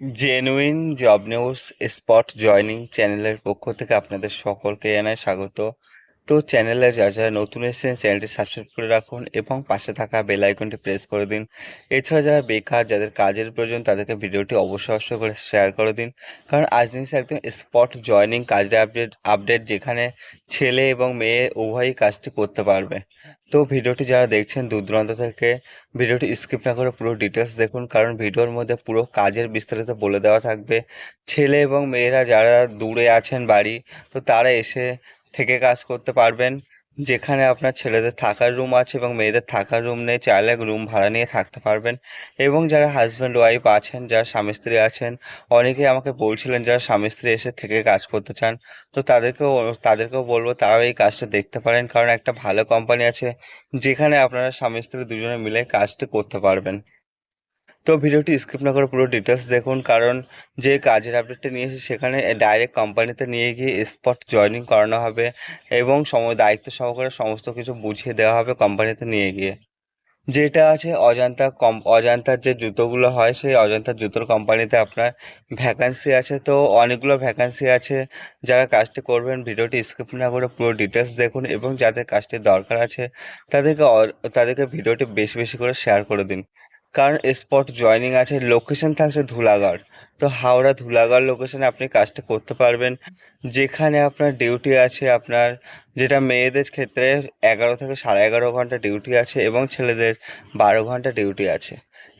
Genuine job news spot joining চ্যানেলের পক্ষ থেকে আপনাদের সকলকে জানাই স্বাগত। তো চ্যানেলে যারা যারা নতুন এসেছেন চ্যানেলটি সাবস্ক্রাইব করে রাখুন এবং পাশে থাকা বেল আইকনটি প্রেস করে দিন। এছাড়া যারা বেকার, যাদের কাজের প্রয়োজন, তাদেরকে ভিডিওটি অবশ্যই অবশ্যই করে শেয়ার করে দিন। কারণ আজ জিনিস একদম স্পট জয়নিং কাজের আপডেট আপডেট যেখানে ছেলে এবং মেয়ে উভয়ই কাজটি করতে পারবে। তো ভিডিওটি যারা দেখছেন দূর দূরান্ত থেকে, ভিডিওটি স্কিপ না করে পুরো ডিটেলস দেখুন, কারণ ভিডিওর মধ্যে পুরো কাজের বিস্তারিত বলে দেওয়া থাকবে। ছেলে এবং মেয়েরা যারা দূরে আছেন বাড়ি, তো তারা এসে থেকে কাজ করতে পারবেন। যেখানে আপনার ছেলেদের থাকার রুম আছে এবং মেয়েদের থাকার রুম নেই, চাইলে রুম ভাড়া নিয়ে থাকতে পারবেন। এবং যারা হাজব্যান্ড ওয়াইফ আছেন, যারা স্বামী স্ত্রী আছেন, অনেকেই আমাকে বলছিলেন যারা স্বামী স্ত্রী এসে থেকে কাজ করতে চান। তো তাদেরকেও তাদেরকেও বলব তারাও এই কাজটা দেখতে পারেন। কারণ একটা ভালো কোম্পানি আছে, যেখানে আপনারা স্বামী স্ত্রী দুজনে মিলে কাজটি করতে পারবেন। তো ভিডিওটি স্কিপ না করে পুরো ডিটেলস দেখুন, কারণ যে কাজের আপডেটটা নিয়ে এসেছি সেখানে ডাইরেক্ট কোম্পানিতে নিয়ে গিয়ে স্পট জয়েনিং করানো হবে এবং সময়, দায়িত্ব সহকারে সমস্ত কিছু বুঝিয়ে দেওয়া হবে কোম্পানিতে নিয়ে গিয়ে। যেটা আছে অজন্তা কম, অজন্তার যে জুতোগুলো হয়, সেই অজন্তার জুতোর কোম্পানিতে আপনার ভ্যাকান্সি আছে। তো অনেকগুলো ভ্যাকান্সি আছে, যারা কাজটি করবেন, ভিডিওটি স্কিপ না করে পুরো ডিটেলস দেখুন এবং যাদের কাজটির দরকার আছে, তাদেরকে তাদেরকে ভিডিওটি বেশি বেশি করে শেয়ার করে দিন। কারণ স্পট জয়নিং আছে লোকেশন থাকছে ধুলাগড় তো হাওড়া ধুলাগড় লোকেশনে আপনি কাজটা করতে পারবেন। যেখানে আপনার ডিউটি আছে, আপনার যেটা মেয়েদের ক্ষেত্রে এগারো থেকে সাড়ে এগারো ঘণ্টা ডিউটি আছে এবং ছেলেদের বারো ঘণ্টা ডিউটি আছে।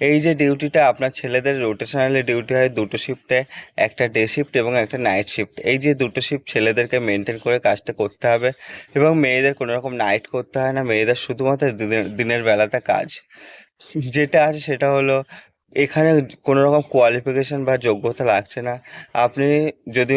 এই যে ডিউটিটা আপনার ছেলেদের রোটেশনালি ডিউটি হয় দুটো শিফটে একটা ডে শিফট এবং একটা নাইট শিফট এই যে দুটো শিফট ছেলেদেরকে মেনটেন করে কাজটা করতে হবে এবং মেয়েদের কোনো রকম নাইট করতে হয় না, মেয়েদের শুধুমাত্র দিনের বেলাতে কাজ। যেটা আছে সেটা হলো, এখানে কোনো রকম কোয়ালিফিকেশন বা যোগ্যতা লাগছে না। আপনি যদি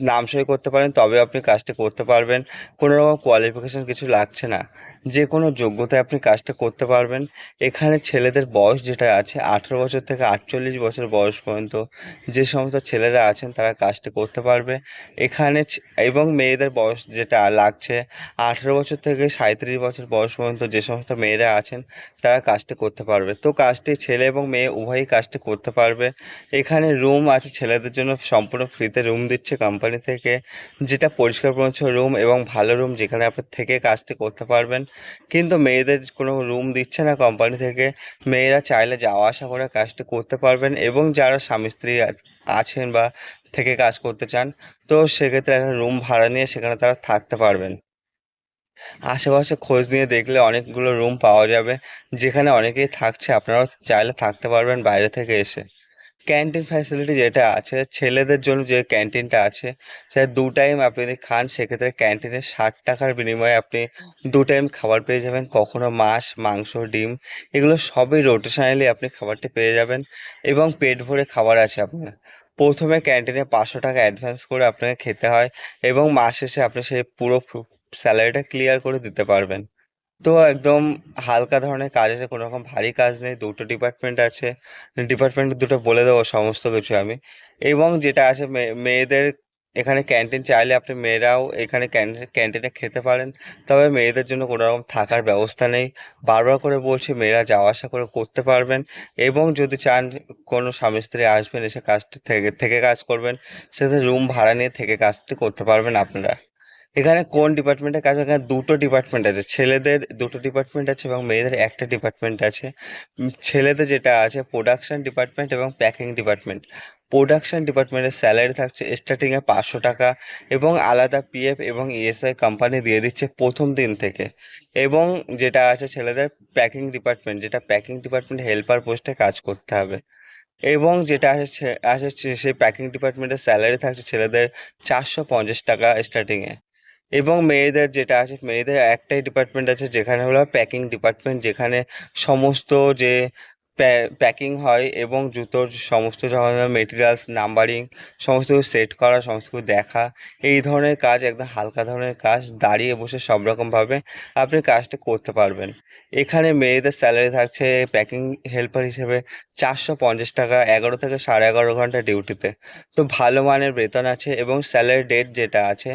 নাম সই করতে পারেন, তবে আপনি কাজটি করতে পারবেন। কোনো রকম কোয়ালিফিকেশন কিছু লাগছে না। যে কোনো যোগ্যতায় আপনি কাজটা করতে পারবেন। এখানে ছেলেদের বয়স যেটা আছে, আঠেরো বছর থেকে আটচল্লিশ বছর বয়স পর্যন্ত যে সমস্ত ছেলেরা আছেন তারা কাজটি করতে পারবে। এখানে এবং মেয়েদের বয়স যেটা লাগছে, আঠেরো বছর থেকে সাঁত্রিশ বছর বয়স পর্যন্ত যে সমস্ত মেয়েরা আছেন তারা কাজটি করতে পারবে। তো কাজটি ছেলে এবং মেয়ে উভয়ই কাজটি করতে পারবে। এখানে রুম আছে, ছেলেদের জন্য সম্পূর্ণ ফ্রিতে রুম দিচ্ছে কোম্পানি থেকে। যেটা পরিষ্কার পরিচ্ছন্ন রুম এবং ভালো রুম যেখানে আপনি থেকে কাজটি করতে পারবেন। কিন্তু মেয়েদের কোনো রুম দিচ্ছে না কোম্পানি থেকে। মেয়েরা চাইলে যাওয়া আসা করে কাজটি করতে পারবেন এবং যারা স্বামী স্ত্রী আছেন বা থেকে কাজ করতে চান, তো সেক্ষেত্রে একটা রুম ভাড়া নিয়ে সেখানে তারা থাকতে পারবেন। আশেপাশে খোঁজ নিয়ে দেখলে অনেকগুলো রুম পাওয়া যাবে। যেখানে অনেকেই থাকছে, আপনারাও চাইলে থাকতে পারবেন বাইরে থেকে এসে। ক্যান্টিন ফ্যাসিলিটি যেটা আছে, ছেলেদের জন্য যে ক্যান্টিনটা আছে, সেটা দু টাইম আপনি যদি খান, সেক্ষেত্রে ক্যান্টিনে ষাট টাকার বিনিময়ে আপনি দু টাইম খাবার পেয়ে যাবেন। কখনো মাছ, মাংস, ডিম, এগুলো সবই রোটেশনালি আপনি খাবারটি পেয়ে যাবেন এবং পেট ভরে খাবার আছে আপনার। প্রথমে ক্যান্টিনে পাঁচশো টাকা অ্যাডভান্স করে আপনাকে খেতে হয় এবং মাস শেষে আপনি সেই পুরো স্যালারিটা ক্লিয়ার করে দিতে পারবেন। তো একদম হালকা ধরনের কাজ আছে, কোনো রকম ভারী কাজ নেই, দুটো ডিপার্টমেন্ট আছে। ডিপার্টমেন্ট দুটো বলে দেবো সমস্ত কিছু আমি। এবং যেটা আছে মেয়েদের এখানে ক্যান্টিন চাইলে আপনি মেয়েরাও এখানে ক্যান্টিনে খেতে পারেন। তবে মেয়েদের জন্য কোনো রকম থাকার ব্যবস্থা নেই। বারবার করে বলছি, মেয়েরা যাওয়া আসা করে করতে পারবেন। এবং যদি চান কোনো স্বামী স্ত্রী আসবেন, এসে কাজটি থেকে থেকে কাজ করবেন, সেক্ষেত্রে রুম ভাড়া নিয়ে থেকে কাজটি করতে পারবেন আপনারা। এখানে কোন ডিপার্টমেন্টে কাজ? এখানে দুটো ডিপার্টমেন্ট আছে। ছেলেদের দুটো ডিপার্টমেন্ট আছে এবং মেয়েদের একটা ডিপার্টমেন্ট আছে। ছেলেদের যেটা আছে প্রোডাকশন ডিপার্টমেন্ট এবং প্যাকিং ডিপার্টমেন্ট প্রোডাকশন ডিপার্টমেন্টের স্যালারি থাকছে স্টার্টিংয়ে পাঁচশো টাকা এবং আলাদা পিএফ এবং ইএসআই কোম্পানি দিয়ে দিচ্ছে প্রথম দিন থেকে। এবং যেটা আছে ছেলেদের প্যাকিং ডিপার্টমেন্ট যেটা প্যাকিং ডিপার্টমেন্ট হেল্পার পোস্টে কাজ করতে হবে। এবং যেটা আছে আছে সেই প্যাকিং ডিপার্টমেন্টের স্যালারি থাকছে ছেলেদের চারশো পঞ্চাশ টাকা স্টার্টিংয়ে এবং মেয়েদের যেটা আছে, মেয়েদের একটাই ডিপার্টমেন্ট আছে, যেখানে হলো প্যাকিং ডিপার্টমেন্ট যেখানে সমস্ত যে প্যাকিং হয় এবং জুতোর সমস্ত ধরনের মেটেরিয়ালস নাম্বারিং সমস্ত কিছু সেট করা, সমস্ত কিছু দেখা, এই ধরনের কাজ একদম হালকা ধরনের কাজ, দাঁড়িয়ে বসে সব রকমভাবে আপনি কাজটা করতে পারবেন। এখানে মেয়েদের স্যালারি থাকছে প্যাকিং হেল্পার হিসেবে চারশো পঞ্চাশ টাকা, এগারো থেকে সাড়ে এগারো ঘণ্টা ডিউটিতে তো। ভালো মানের বেতন আছে এবং স্যালারি ডেট যেটা আছে,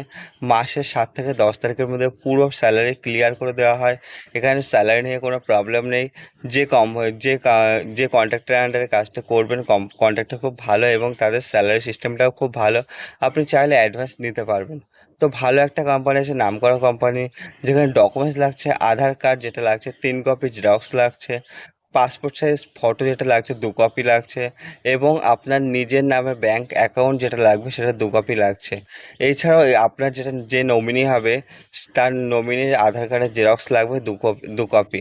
মাসের সাত থেকে দশ তারিখের মধ্যে পুরো স্যালারি ক্লিয়ার করে দেওয়া হয়। এখানে স্যালারি নিয়ে কোনো প্রবলেম নেই। যে কম যে যে কন্ট্রাক্টের আন্ডারে কাজটা করবেন, কম কন্ট্রাক্টটা খুব ভালো এবং তাদের স্যালারি সিস্টেমটাও খুব ভালো। আপনি চাইলে অ্যাডভান্স নিতে পারবেন। তো ভালো একটা কোম্পানি আছে নাম করা কোম্পানি যেখানে ডকুমেন্টস লাগছে, আধার কার্ড যেটা লাগছে, তিন কপি জেরক্স লাগছে পাসপোর্ট সাইজ ফটো যেটা লাগছে, দু কপি লাগছে, এবং আপনার নিজের নামে ব্যাংক অ্যাকাউন্ট যেটা লাগবে সেটা দু কপি লাগছে। এছাড়াও আপনার যেটা, যে নমিনি হবে, তার নমিনির আধার কার্ডের জেরক্স লাগবে, দু কপি দু কপি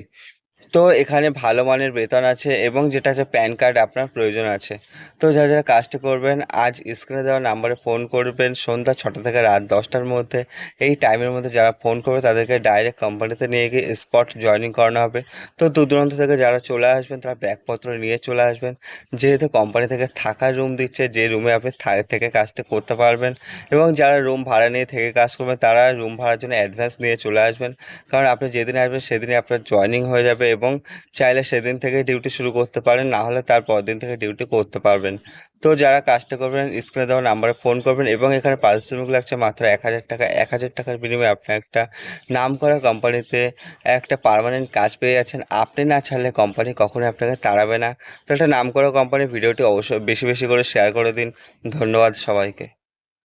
তো এখানে ভালো মানের বেতন আছে এবং যেটা আছে প্যান কার্ড আপনার প্রয়োজন আছে। তো যারা যারা কাজটি করবেন, আজ স্ক্রিনে দেওয়া নাম্বারে ফোন করবেন। সন্ধ্যা ছটা থেকে রাত দশটার মধ্যে এই টাইমের মধ্যে যারা ফোন করবে, তাদেরকে ডাইরেক্ট কোম্পানিতে নিয়ে গিয়ে স্পট জয়েনিং করানো হবে। তো দূর দূরান্ত থেকে যারা চলে আসবেন, তারা ব্যাগপত্র নিয়ে চলে আসবেন। যেহেতু কোম্পানি থেকে থাকার রুম দিচ্ছে, যে রুমে আপনি থেকে কাজটি করতে পারবেন। এবং যারা রুম ভাড়া নিয়ে থেকে কাজ করবেন, তারা রুম ভাড়ার জন্য অ্যাডভান্স নিয়ে চলে আসবেন। কারণ আপনি যেদিন আসবেন, সেদিনই আপনার জয়েনিং হয়ে যাবে এবং চাইলে সেদিন থেকে ডিউটি শুরু করতে পারেন, না হলে তার পর দিন থেকে ডিউটি করতে পারবেন। তো যারা কাজটা করবেন স্ক্রিনে দেওয়া নাম্বারে ফোন করবেন এবং এখানে পারিশ্রমিক লাগছে মাত্র এক হাজার টাকা। এক হাজার টাকার বিনিময়ে আপনি একটা নাম করা কোম্পানিতে একটা পার্মানেন্ট কাজ পেয়ে যাচ্ছেন। আপনি না ছাড়লে কোম্পানি কখনোই আপনাকে তাড়াবে না। তো একটা নাম করা কোম্পানির ভিডিওটি অবশ্যই বেশি বেশি করে শেয়ার করে দিন। ধন্যবাদ সবাইকে।